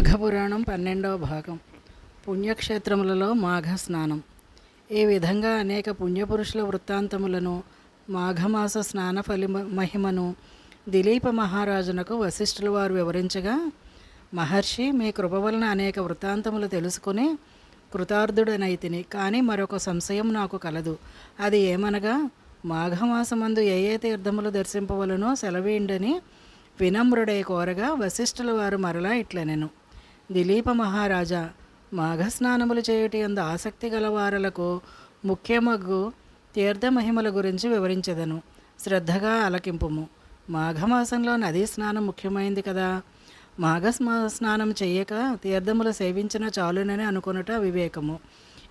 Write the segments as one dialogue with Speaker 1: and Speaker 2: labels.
Speaker 1: మాఘపురాణం పన్నెండవ భాగం. పుణ్యక్షేత్రములలో మాఘ స్నానం ఈ విధంగా అనేక పుణ్యపురుషుల వృత్తాంతములను మాఘమాస స్నాన ఫలి మహిమను దిలీప మహారాజునకు వశిష్ఠుల వారు వివరించగా మహర్షి మీ కృప వలన అనేక వృత్తాంతములు తెలుసుకుని కృతార్థుడనైతిని కానీ మరొక సంశయం నాకు కలదు. అది ఏమనగా మాఘమాసమందు ఏ ఏ తీర్థములు దర్శింపవలనో సెలవేయండని వినమ్రుడై కోరగా వశిష్ఠుల వారు మరలా ఇట్లనెను. దిలీప మహారాజా మాఘస్నానములు చేయుటి అందు ఆసక్తి గలవారలకు ముఖ్యమగ్గు తీర్థమహిమల గురించి వివరించదను. శ్రద్ధగా అలకింపుము మాఘమాసంలో నదీ స్నానం ముఖ్యమైంది కదా. మాఘస్మా స్నానం చేయక తీర్థములు సేవించిన చాలునని అనుకునుట వివేకము.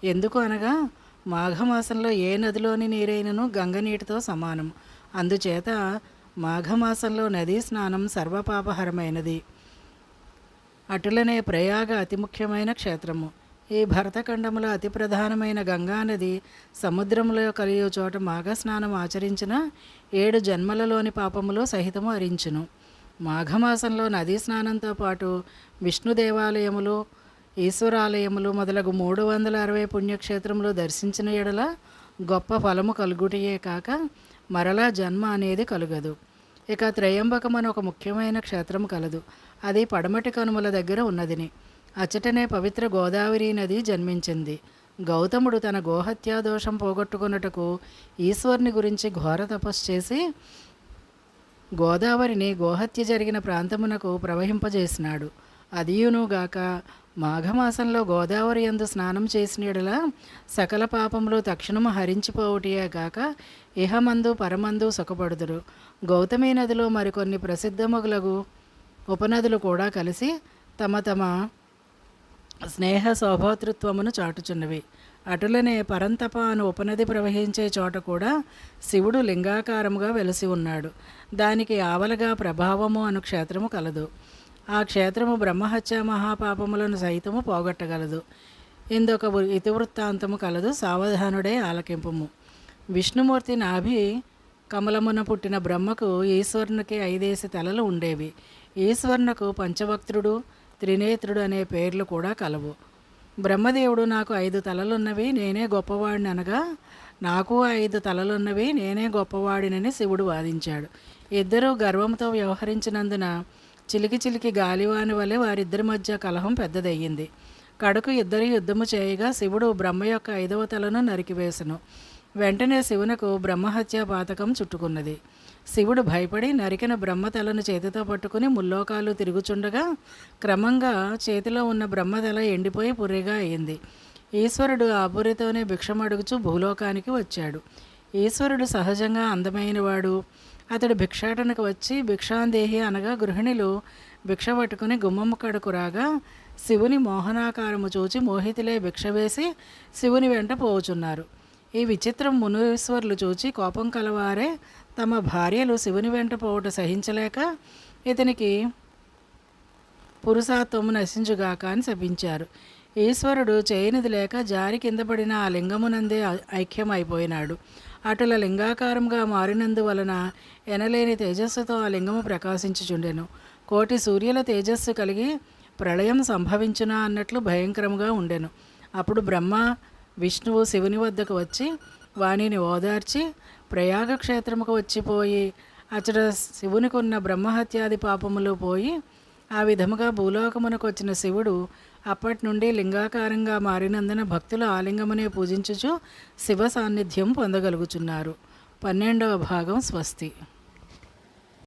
Speaker 1: ఎందుకు అనగా మాఘమాసంలో ఏ నదిలోని నీరైనను గంగ నీటితో సమానం. అందుచేత మాఘమాసంలో నదీ స్నానం సర్వపాపహరమైనది. అటులనే ప్రయాగ అతి ముఖ్యమైన క్షేత్రము. ఈ భరతఖండములో అతి ప్రధానమైన గంగానది సముద్రంలో కలియు చోట మాఘ స్నానం ఆచరించిన ఏడు జన్మలలోని పాపములు సహితము అరించును. మాఘమాసంలో నదీ స్నానంతో పాటు విష్ణు దేవాలయములు ఈశ్వరాలయములు మొదలగు మూడు వందల అరవై పుణ్యక్షేత్రములు దర్శించిన ఎడల గొప్ప ఫలము కలుగుటయే కాక మరలా జన్మ అనేది కలుగదు. ఇక త్రయంబకం అని ఒక ముఖ్యమైన క్షేత్రం కలదు. అది పడమటి కనుమల దగ్గర ఉన్నదిని. అచ్చటనే పవిత్ర గోదావరి నది జన్మించింది. గౌతముడు తన గోహత్యా దోషం పోగొట్టుకున్నటకు ఈశ్వరుని గురించి ఘోర తపస్సు చేసి గోదావరిని గోహత్య జరిగిన ప్రాంతమునకు ప్రవహింపజేసినాడు. అదియునుగాక మాఘమాసంలో గోదావరి యందు స్నానం చేసినడలా సకల పాపములు తక్షణము హరించిపోవుటియే గాక ఇహమందు పరమందు సుఖపడుదురు. గౌతమి నదిలో మరికొన్ని ప్రసిద్ధమగులగు ఉపనదులు కూడా కలిసి తమ తమ స్నేహ శోభోతృత్వమును చాటుచున్నవి. అటులనే పరంతప అను ఉపనది ప్రవహించే చోట కూడా శివుడు లింగాకారముగా వెలసి ఉన్నాడు. దానికి ఆవలగా ప్రభావము అను క్షేత్రము కలదు. ఆ క్షేత్రము బ్రహ్మహత్య మహాపాపములను సైతము పోగొట్టగలదు. ఇందొక వృ- ఇతివృత్తాంతము కలదు సావధానుడే ఆలకింపుము. విష్ణుమూర్తి నాభి కమలమున పుట్టిన బ్రహ్మకు ఈశ్వరునికి ఐదేసి తలలు ఉండేవి. ఈశ్వరునకు పంచవక్త్రుడు త్రినేత్రుడు అనే పేర్లు కూడా కలవు. బ్రహ్మదేవుడు నాకు ఐదు తలలున్నవి నేనే గొప్పవాడిని అనగా నాకు ఐదు తలలున్నవి నేనే గొప్పవాడినని శివుడు వాదించాడు. ఇద్దరూ గర్వంతో వ్యవహరించినందున చిలికి చిలికి గాలివాని వలె వారిద్దరి మధ్య కలహం పెద్దదయ్యింది. కడుకు ఇద్దరు యుద్ధము చేయగా శివుడు బ్రహ్మ యొక్క ఐదవ తలను నరికివేసెను వెంటనే శివునకు బ్రహ్మహత్యా పాతకం చుట్టుకున్నది. శివుడు భయపడి నరికిన బ్రహ్మతలను చేతితో పట్టుకుని ముల్లోకాలు తిరుగుచుండగా క్రమంగా చేతిలో ఉన్న బ్రహ్మతల ఎండిపోయి పుర్రిగా అయింది ఈశ్వరుడు ఆ భిక్షమడుగుచూ భిక్షమడుగుచు భూలోకానికి వచ్చాడు. ఈశ్వరుడు సహజంగా అందమైనవాడు. అతడు భిక్షాటనకు వచ్చి భిక్షాందేహి అనగా గృహిణులు భిక్ష పట్టుకుని గుమ్మమ్మ కడుకు రాగా శివుని మోహనాకారము చూచి మోహితులే భిక్ష వేసి శివుని వెంట పోవుచున్నారు. ఈ విచిత్రం మునీశ్వరులు చూచి కోపం కలవారే తమ భార్యలు శివుని వెంట పోవుట సహించలేక ఇతనికి పురుషాత్వము నశించుగాక అని శపించారు. ఈశ్వరుడు చేయనిది లేక జారి కింద పడిన ఆ లింగమునందే ఐ- ఐక్యమైపోయినాడు. అటుల లింగాకారంగా మారినందువలన ఎనలేని తేజస్సుతో ఆ లింగము ప్రకాశించుచుండెను. కోటి సూర్యుల తేజస్సు కలిగి ప్రళయం సంభవించునా అన్నట్లు భయంకరంగా ఉండెను. అప్పుడు బ్రహ్మ విష్ణువు శివుని వద్దకు వచ్చి వాణిని ఓదార్చి ప్రయాగ క్షేత్రముకు వచ్చిపోయి అచట శివునికి ఉన్న బ్రహ్మహత్యాది పాపములు పోయి ఆ విధముగా భూలోకమునకు వచ్చిన శివుడు అప్పటి నుండి లింగాకారంగా మారినందున భక్తులు ఆలింగమునే పూజించుచు శివ సాన్నిధ్యం పొందగలుగుచున్నారు. పన్నెండవ భాగం స్వస్తి.